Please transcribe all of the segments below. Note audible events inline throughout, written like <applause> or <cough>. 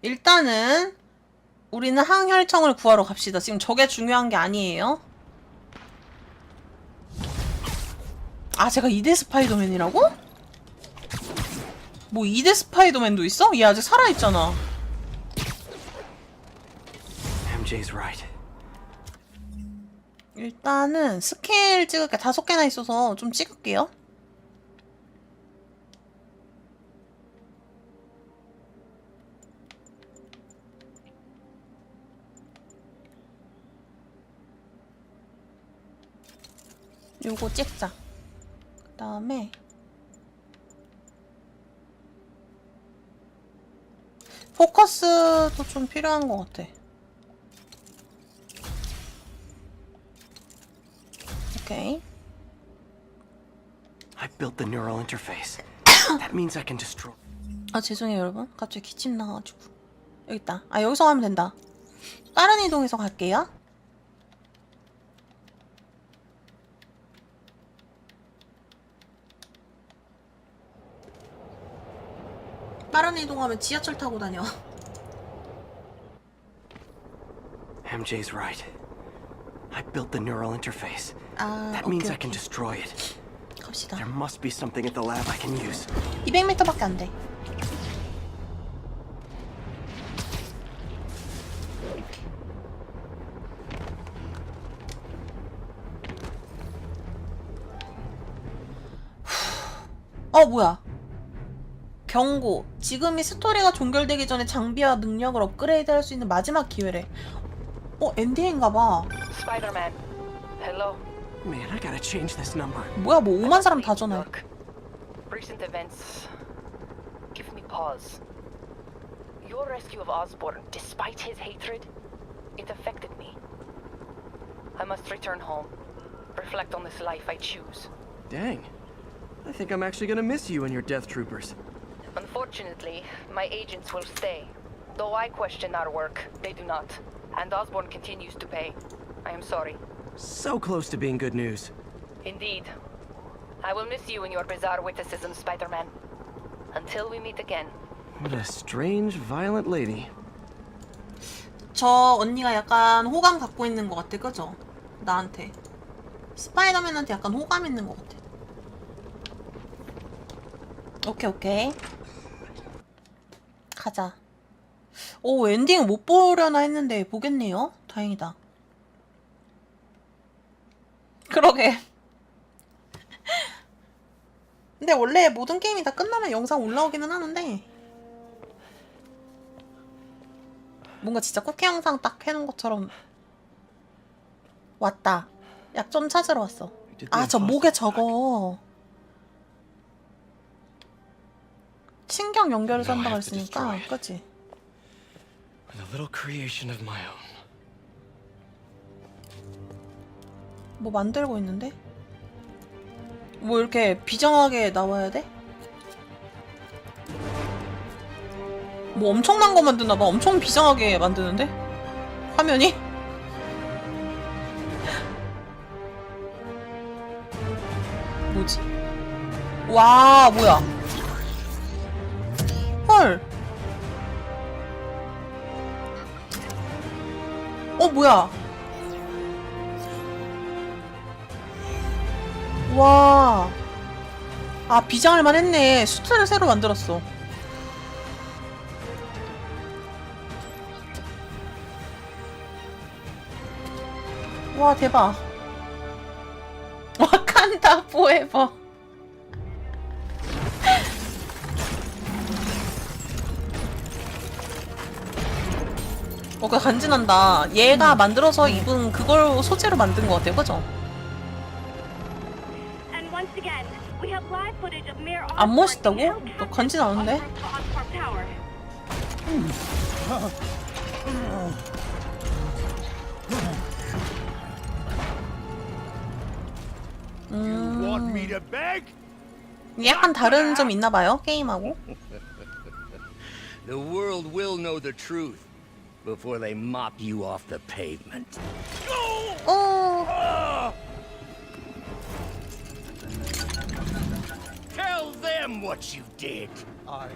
일단은 우리는 항혈청을 구하러 갑시다. 지금 저게 중요한 게 아니에요. 아, 제가 2대 스파이더맨이라고? 뭐 2대 스파이더맨도 있어? 얘 아직 살아있잖아. MJ's right. 일단은 스케일 찍을 게 다섯 개나 있어서 좀 찍을게요. 요거 찍자. 그 다음에 포커스도 좀 필요한 것 같아. 오케이. I built the neural interface. <coughs> that means I can destroy. 아 죄송해요 여러분 갑자기 기침 나가지고 여기 있다 아 여기서 가면 된다 다른 이동에서 갈게요 빠른 이동하면 지하철 타고 다녀 MJ's right. I built the neural interface. 아 That 오케이 means I can 오케이 destroy it. 갑시다 There must be something at the lab I can use. 200m밖에 안 돼 어 뭐야 경고 지금이 스토리가 종결되기 전에 장비와 능력을 업그레이드 할 수 있는 마지막 기회래 어 엔딩인가 봐 Spider-Man. Hello. Man, I gotta change this number. 뭐야 뭐 5만 사람 다 Look, recent events give me pause. Your rescue of Osborn, despite his hatred, it affected me. I must return home, reflect on this life I choose. Dang. I think I'm actually gonna miss you and your death troopers. Unfortunately, my agents will stay. Though I question our work, they do not. And Osborn continues to pay. I am sorry. So close to being good news. Indeed. I will miss you and your bizarre witticism, Spider-Man. Until we meet again. What a strange, violent lady. 저 언니가 약간 호감 갖고 있는 것 같아, 그죠? 나한테. 스파이더맨한테 약간 호감 있는 것 같아. 오케이, 오케이. 가자. 오, 엔딩을 못 보려나 했는데 보겠네요. 다행이다. 그러게. <laughs> 근데 원래 모든 게임이 다 끝나면 영상 올라오기는 하는데 뭔가 진짜 쿠키 영상 딱 해놓은 것처럼 왔다. 약 좀 찾으러 왔어. 아, 저 목에 저거. 신경 연결해서 한다고 했으니까, 그치? With a little creation of my own. 뭐 만들고 있는데? 뭐 이렇게 비장하게 나와야 돼? 뭐 엄청난 거 만드나봐. 엄청 비장하게 만드는데? 화면이? <laughs> 뭐지? 와, 뭐야. 헐. 어, 뭐야. 와. 아, 비장할만 했네. 수트를 새로 만들었어. 와, 대박. <laughs> 와칸다 포에버. 어, 그 간지난다. 얘가 만들어서 입은 그걸 소재로 만든 것 같아요. 그죠? 안 멋있다고? being held 너 captive 간지 나는데? on the roof of Oscorp Tower. Want me to beg? 약간 다른 점 있나 봐요. 게임하고. The world will know the truth before they mop you off the pavement. 어. Tell them what you did. I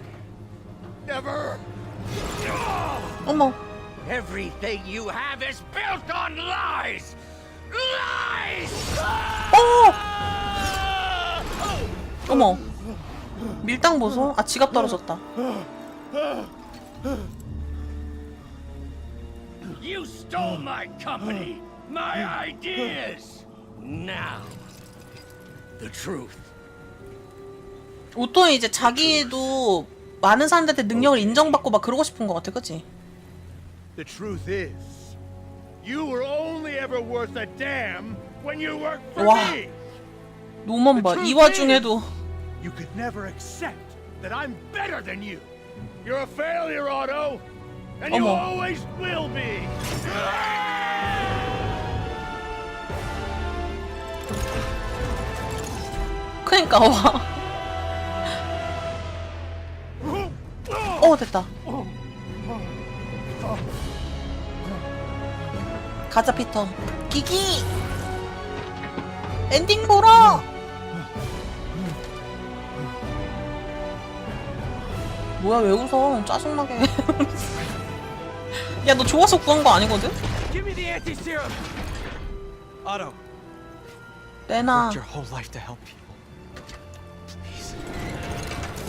never 어머. Everything you have is built on lies! Lies! 어! 어머. 밀당 보소? 아 지갑 떨어졌다. You stole my company, my ideas! Now, the truth. 오토는 이제 자기도 많은 사람들한테 능력을 인정받고 막 그러고 싶은 것 같아, 그치? The truth is, you were only ever worth a damn when you worked for Wow. me. 노먼 봐. 이 와중에도 You could never accept that I'm better than you. You're a failure, Otto, and you 어머. always will be. 그니까 와. 어 됐다. 가자 피터. 기기. 엔딩 보러. 뭐야 왜 웃어? 짜증나게. <laughs> 야 너 좋아서 구한 거 아니거든? Give me the anti-serum! Otto, 내놔. worked your whole life to help people.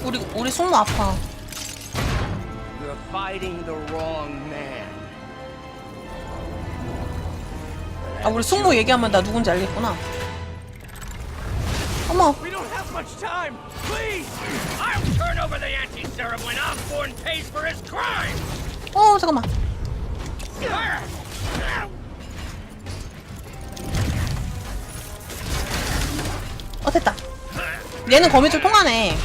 우리 우리 숙모 아파. You're fighting the wrong man. 아 우리 숙모 얘기하면 나 누군지 알겠구나. 어머. We don't have much time! Please! I'll turn over the anti-serum when Osborn pays for his crime! 어 잠깐만. 어 됐다. 얘는 거미줄 통하네.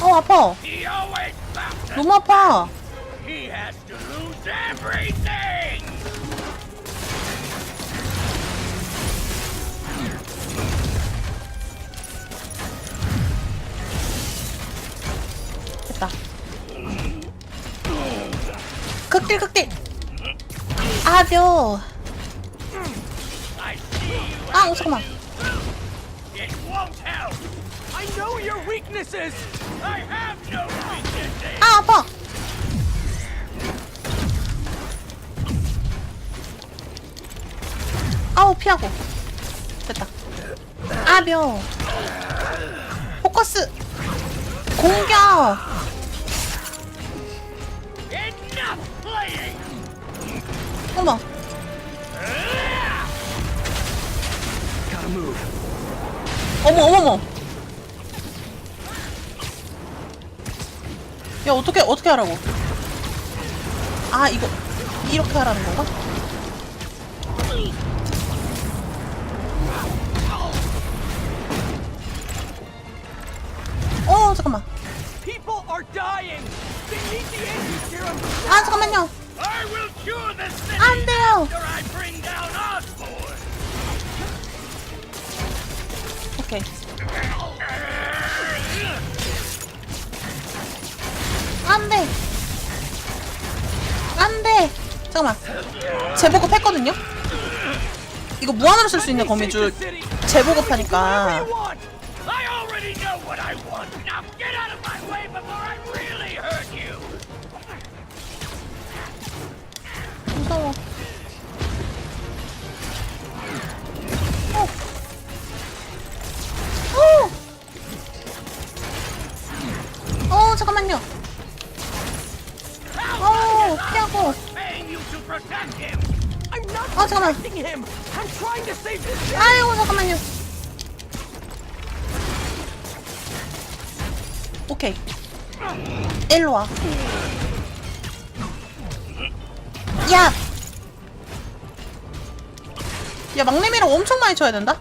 어 아파. 너무 아파. 극딜 극딜. you 아 잠깐만. 아 아파. 아우 피하고. 됐다. 아뇨. 포커스. 공격. 어머. 어머 어머 어머. 야 어떻게 어떻게 하라고? 아 이거 이렇게 하라는 건가? 어 잠깐만. 아 잠깐만요. I will cure the city 안 돼요. after I bring down Osborn! 오케이. 안 돼. 안 돼. 잠깐만. 재보급 했거든요? 이거 무한으로 쓸 수 있는 거미줄 재보급하니까. 아이고, 잠깐만요. 오케이. 일로 와. 야! 야, 막내미랑 엄청 많이 쳐야 된다?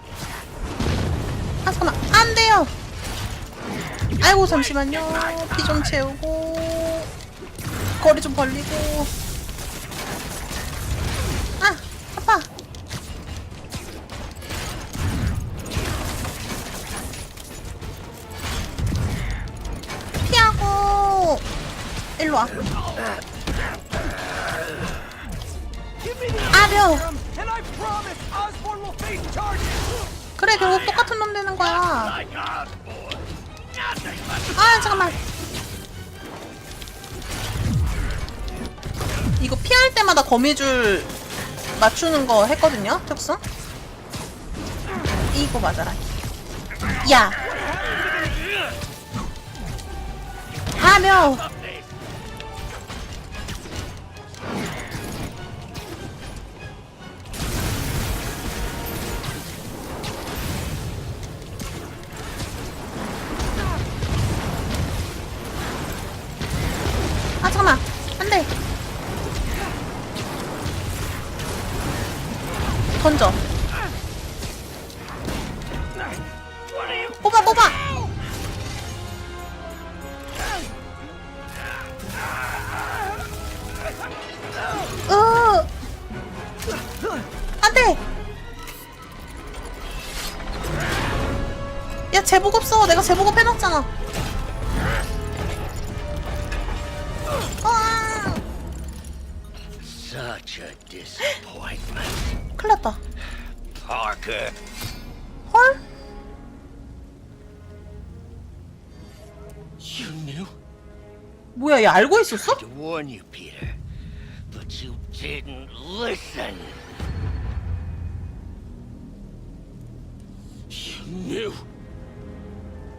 아, 잠깐만. 안 돼요! 아이고, 잠시만요. 피 좀 채우고. 거리 좀 벌리고. 그래 결국 똑같은 놈 되는 거야. 아 잠깐만. 이거 피할 때마다 거미줄 맞추는 거 했거든요 특성. 이거 맞아라. 야. 아려. 제복 없어 내가 제복 업 해놨잖아 아 Such a disappointment. 큰일 났다 Parker. 헐? You knew? 뭐야 얘 알고 있었어? To warn you, Peter. But you didn't listen.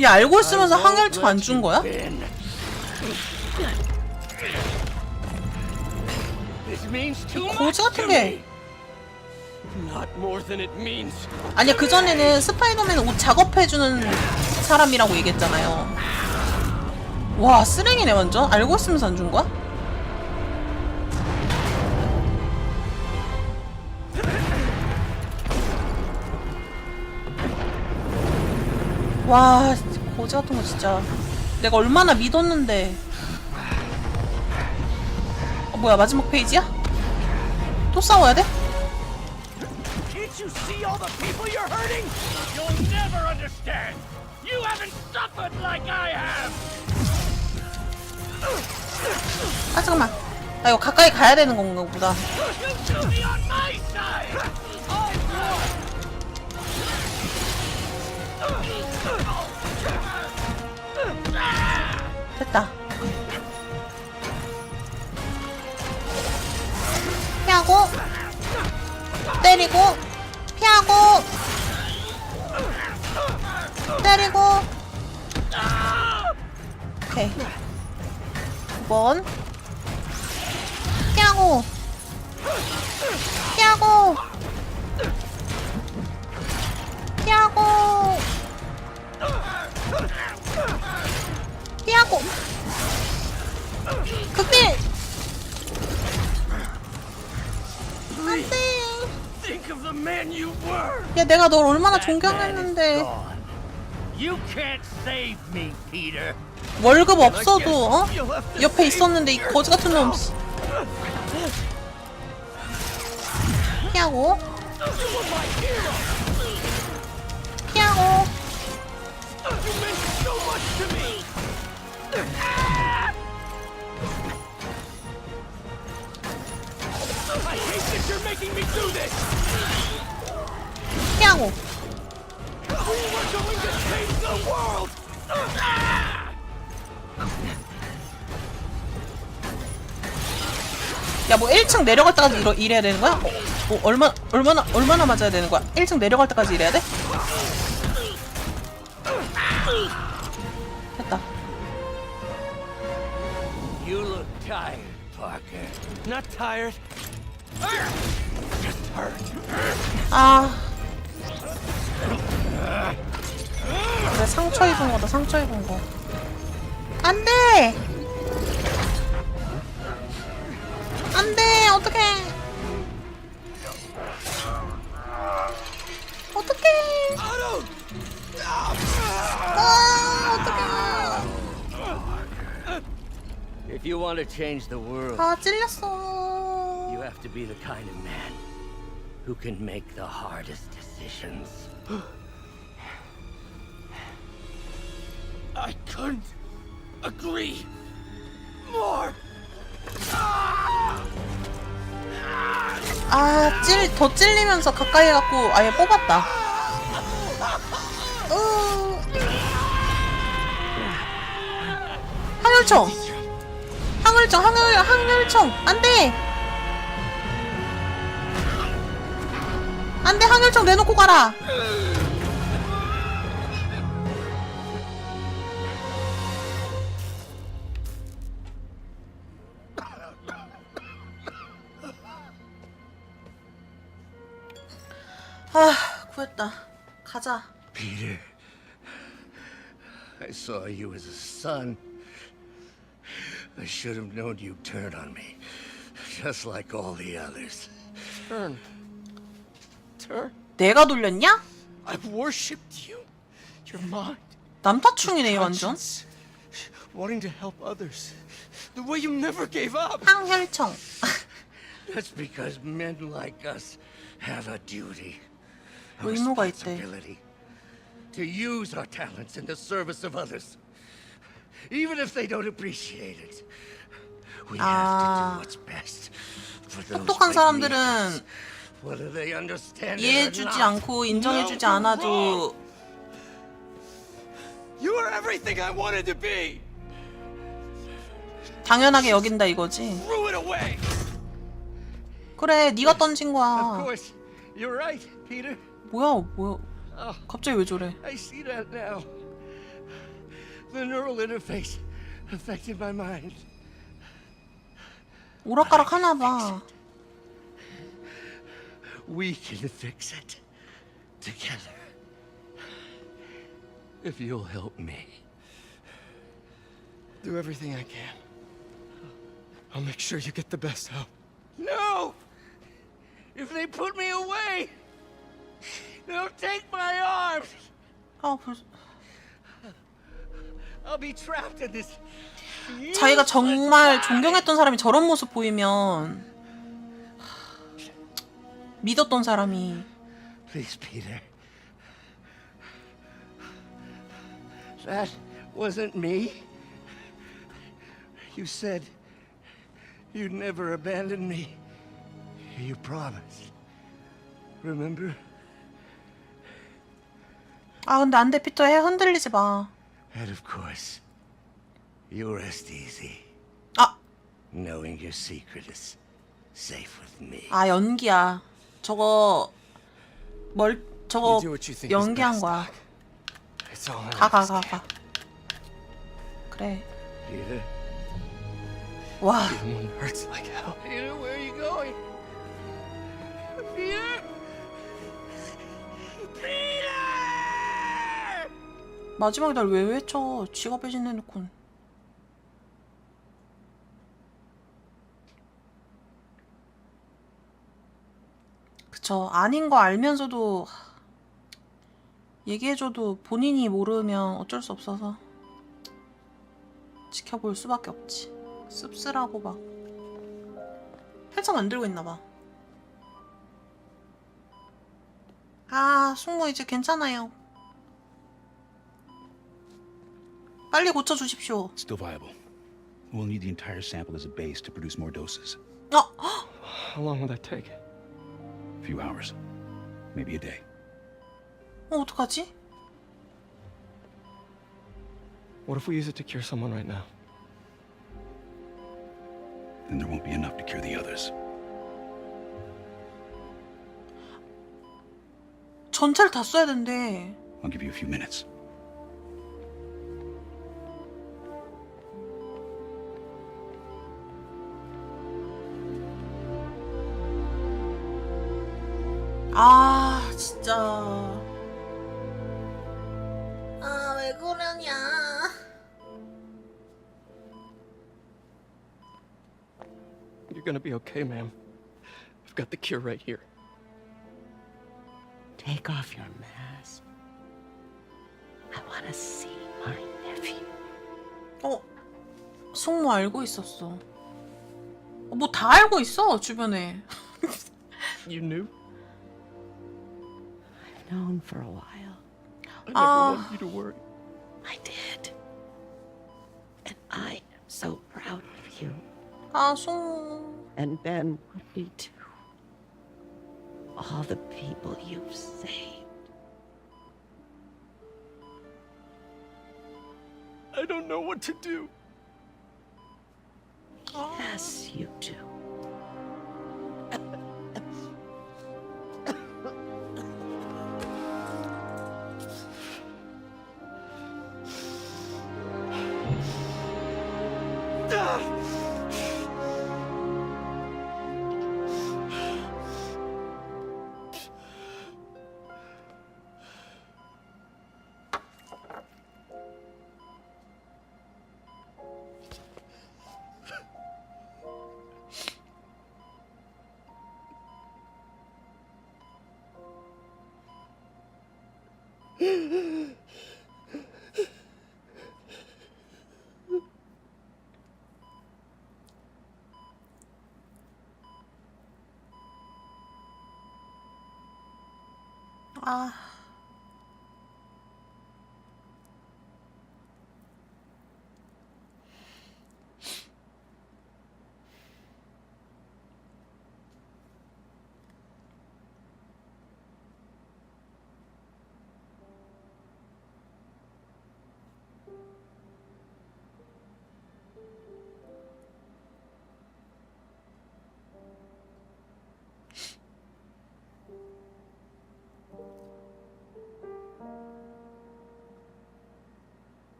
얘 알고 있으면서 항열차 안준 거야? 거지 to 같은 게 means. 아니야 그전에는 스파이더맨 옷 작업해주는 사람이라고 얘기했잖아요 와 쓰레기네 완전 알고 있으면서 안 준 거야? 와 거지 같은 거 진짜 내가 얼마나 믿었는데 어, 뭐야 마지막 페이지야? 또 싸워야 돼? Can't you see all the people you're hurting? You'll never understand. You haven't suffered like I have. 아 잠깐만 나 이거 가까이 가야 되는 건가 보다 됐다. 피하고 때리고 피하고 때리고. 오케이. 9번. 피하고 피하고 피하고 피하고 극딜 안돼 Think of the man you were. 야 내가 널 얼마나 존경했는데 gone. You can't save me, Peter. 월급 없어도 어? 옆에 있었는데 이 거지 같은 놈 씨. 피하고 피하고 야 뭐 1층 내려갈 때까지 이러, 이래야 되는 거야? 어, 뭐 얼마 얼마나 얼마나 맞아야 되는 거야? 1층 내려갈 때까지 이래야 돼? Not tired. Just hurt. 아. 그래 상처 입은 거다 상처 입은 거. 안 돼. 안 돼. 어떡해. 어떡해. If you want to change the world, 아, you 찔렸어. have to be the kind of man who can make the hardest decisions. I couldn't agree more. Ah! 아, 찔, 더 찔리면서 가까이 해갖고 아예 뽑았다. 으. 항혈청! 항혈청, 항혈, 항혈청! 안 돼! 안 돼, 항혈청 내놓고 가라! 아, 구했다. 가자. Peter, I saw you as a son. I should have known you'd turn on me, just like all the others. Turn. Turn. 내가 돌렸냐? I've worshipped you. Your mind. 남타충이네, 완전. conscience, Wanting to help others. The way you never gave up. 항혈청. <laughs> That's because men like us have a duty, a 의무가 있대. responsibility to use our talents in the service of others, Even if they don't appreciate it. We have to 아. do what's best for those 똑똑한 that need 사람들은 whether they understand it or 이해해주지 not. 않고 인정해주지 않아도 You are everything I wanted to be. 당연하게 여긴다 이거지. Threw it away. 그래, 네가 던진 Of 거야. course, you're right, Peter. 뭐야, 뭐야. 갑자기 왜 저래? I see that now. The neural interface affected my mind. 오락가락 하나 봐. We can fix it together. If you'll help me. Do everything I can. I'll make sure you get the best help. No! If they put me away, they'll take my arms. 아, 자기가 정말 존경했던 사람이 저런 모습 보이면 믿었던 사람이 Please, Peter. That wasn't me. You said you'd never abandon me. You promised. Remember? 아 근데 안돼 피터 해 흔들리지 마. And of course, you rest easy, 아, knowing your secret is safe with me. 아 연기야. 저거 멀 저거 You do what you think is 연기한 best, 거야. Doc. It's all I 가 가 ask. 가 가. 그래. Peter? 와. Even when it hurts like hell. Peter, where are you going? Peter? Peter! 마지막에 날 왜 외쳐? 지가 배신해놓고. 그쵸. 아닌 거 알면서도 얘기해줘도 본인이 모르면 어쩔 수 없어서 지켜볼 수밖에 없지. 씁쓸하고 막 활짝 만들고 있나봐. 아, 숙모 이제 괜찮아요. 빨리 고쳐주십시오. Still viable. We'll need the entire sample as a base to produce more doses. 어, How long will that take? A few hours. Maybe a day. 어 어떡하지? What if we use it to cure someone right now? Then there won't be enough to cure the others. 전체를 다 써야 된대. I'll give you a few minutes. 아 진짜. 아 왜 그러냐. You're gonna be okay, ma'am. I've got the cure right here. Take off your mask. I want to see my nephew. 어 숙모 알고 있었어. 뭐 다 알고 있어 주변에. You knew? I've known for a while. I never oh, wanted ah. you to worry. I did. And I am so proud of you. Awesome. And Ben would be too. All the people you've saved. I don't know what to do. Yes, you do. 아.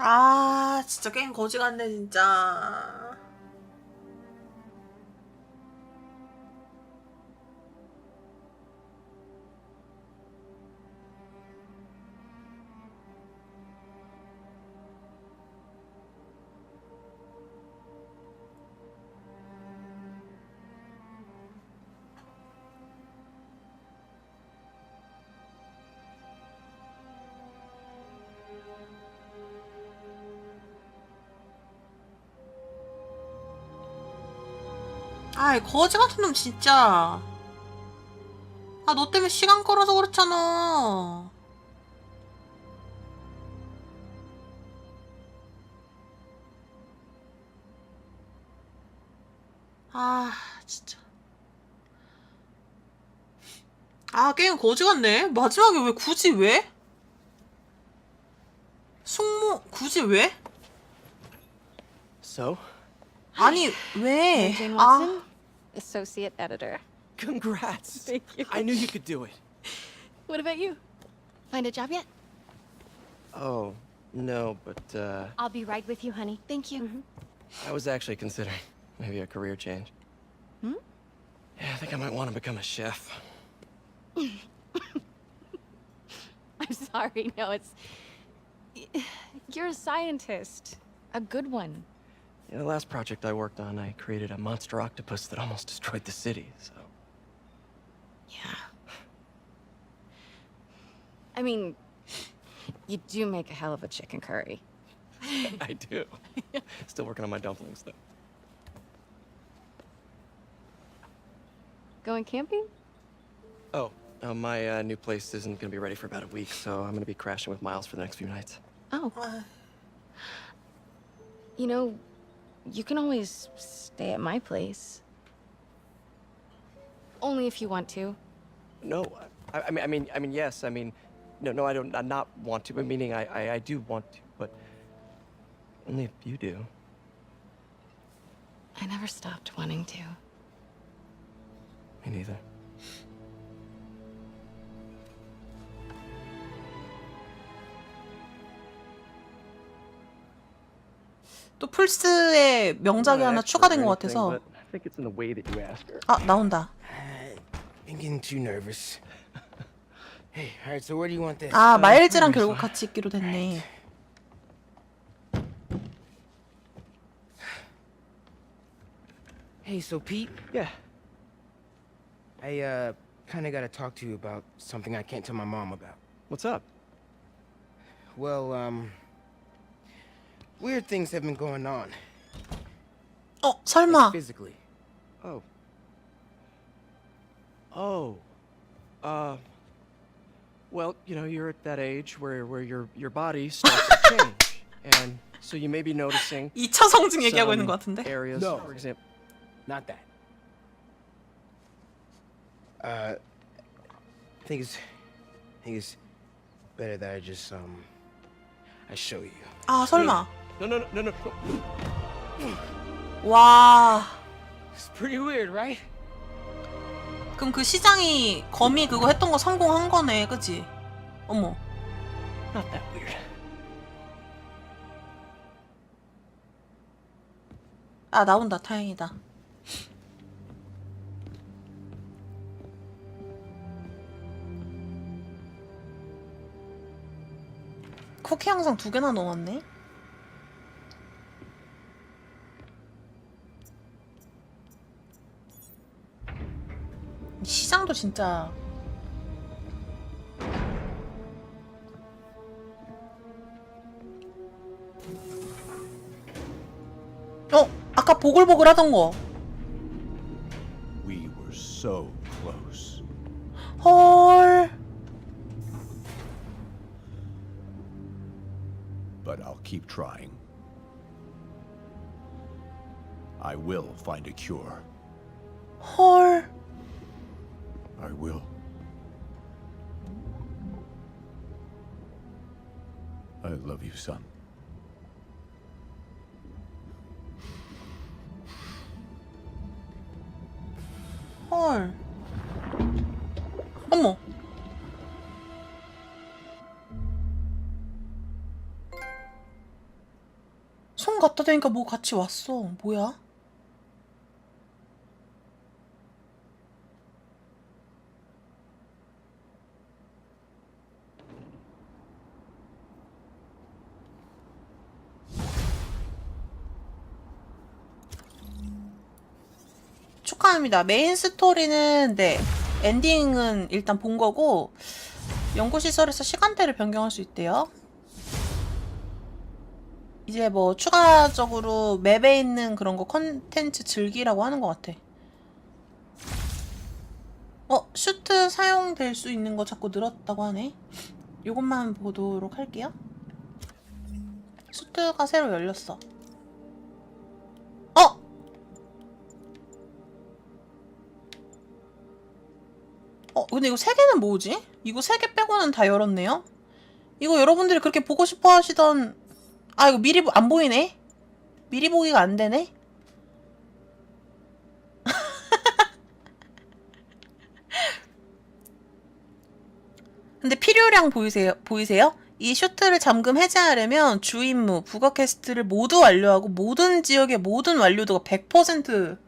아, 진짜 게임 거지 같네, 진짜. 아이, 거지 같은 놈, 진짜. 아, 너 때문에 시간 끌어서 그렇잖아. 아, 진짜. 아, 게임 거지 같네. 마지막에 왜 굳이 왜? 숙모, 굳이 왜? So, 아니, 왜? 아. Watson, associate editor. congrats. <laughs> Thank you. I knew you could do it. What about you? Find a job yet? Oh, no, but uh, I'll be right with you, honey. Thank you. I was actually considering maybe a career change. Hmm? Yeah, I think I might want to become a chef. <laughs> I'm sorry. No, it's. <sighs> You're a scientist. A good one. The last project I worked on, I created a monster octopus that almost destroyed the city, so. Yeah. I mean, you do make a hell of a chicken curry. <laughs> I do. Still working on my dumplings, though. Going camping? Oh, uh, my uh, new place isn't going to be ready for about a week, so I'm going to be crashing with Miles for the next few nights. Oh. 아, You know, you can always stay at my place. Only if you want to. No, I, I mean, I mean, I mean, yes. I mean, no, no, I don't. I not want to. But meaning, I, I, I do want to, but only if you do. I never stopped wanting to. Me neither. 또 플스에 명작이 하나 추가된 것 같아서. 아, 나온다. 아, Uh, 마일즈랑 결국. 같이 있기로 됐네. Hey, so Pete, Yeah. I uh kinda gotta talk to you about something I can't tell my mom about. What's up? Well, um Weird things have been going on. Oh, 설마. Physically. Oh. Oh. Uh. Well, you know, you're at that age where where your your body starts to <laughs> change, and so you may be noticing 2차 성징 얘기하고 있는 것 같은데. areas. No. For example, Not that. Uh, I think it's, I think it's better that I just um, I show you. 아, 설마. No, no, no, no, no. 와. It's pretty weird, right? 그럼 그 시장이 거미 그거 했던 거 성공한 거네, 그치? 어머. Not that weird. 아 나온다, 다행이다. 쿠키 항상 두 개나 넣었네. 이 시장도 진짜 어 아까 보글보글 하던 거 We were so close. 헐. But I'll keep trying. I will find a cure. I love you, son. 헐. 어머. 손 갖다 대니까 뭐 같이 왔어. 뭐야? 축하합니다. 메인 스토리는 네 엔딩은 일단 본 거고 연구 시설에서 시간대를 변경할 수 있대요. 이제 뭐 추가적으로 맵에 있는 그런 거 컨텐츠 즐기라고 하는 것 같아. 어 슈트 사용될 수 있는 거 자꾸 늘었다고 하네. 이것만 보도록 할게요. 슈트가 새로 열렸어. 어 근데 이거 세 개는 뭐지? 이거 세 개 빼고는 다 열었네요? 이거 여러분들이 그렇게 보고 싶어 하시던, 아, 이거 미리, 보- 안 보이네? 미리 보기가 안 되네? <laughs> 근데 필요량 보이세요? 보이세요? 이 슈트를 잠금 해제하려면 주 임무, 부가 퀘스트를 모두 완료하고 모든 지역의 모든 완료도가 100%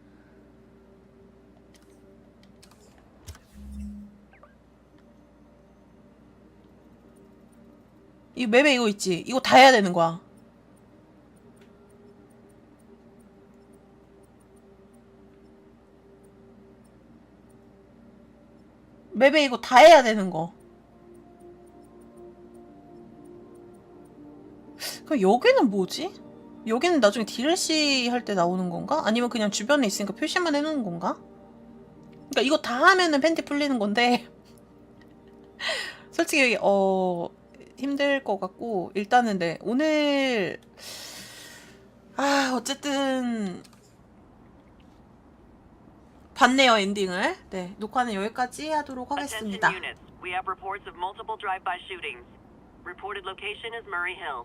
이 맵에 이거 있지? 이거 다 해야 되는 거야. 맵에 이거 다 해야 되는 거. 그럼 여기는 뭐지? 여기는 나중에 DLC 할 때 나오는 건가? 아니면 그냥 주변에 있으니까 표시만 해놓는 건가? 그러니까 이거 다 하면은 팬티 풀리는 건데 <laughs> 솔직히 어 힘들 것 같고 일단은 네 오늘 아 어쨌든 봤네요 엔딩을 네 녹화는 여기까지 하도록 하겠습니다 Attention units. We have reports of multiple drive-by shootings. Reported location is Murray Hill.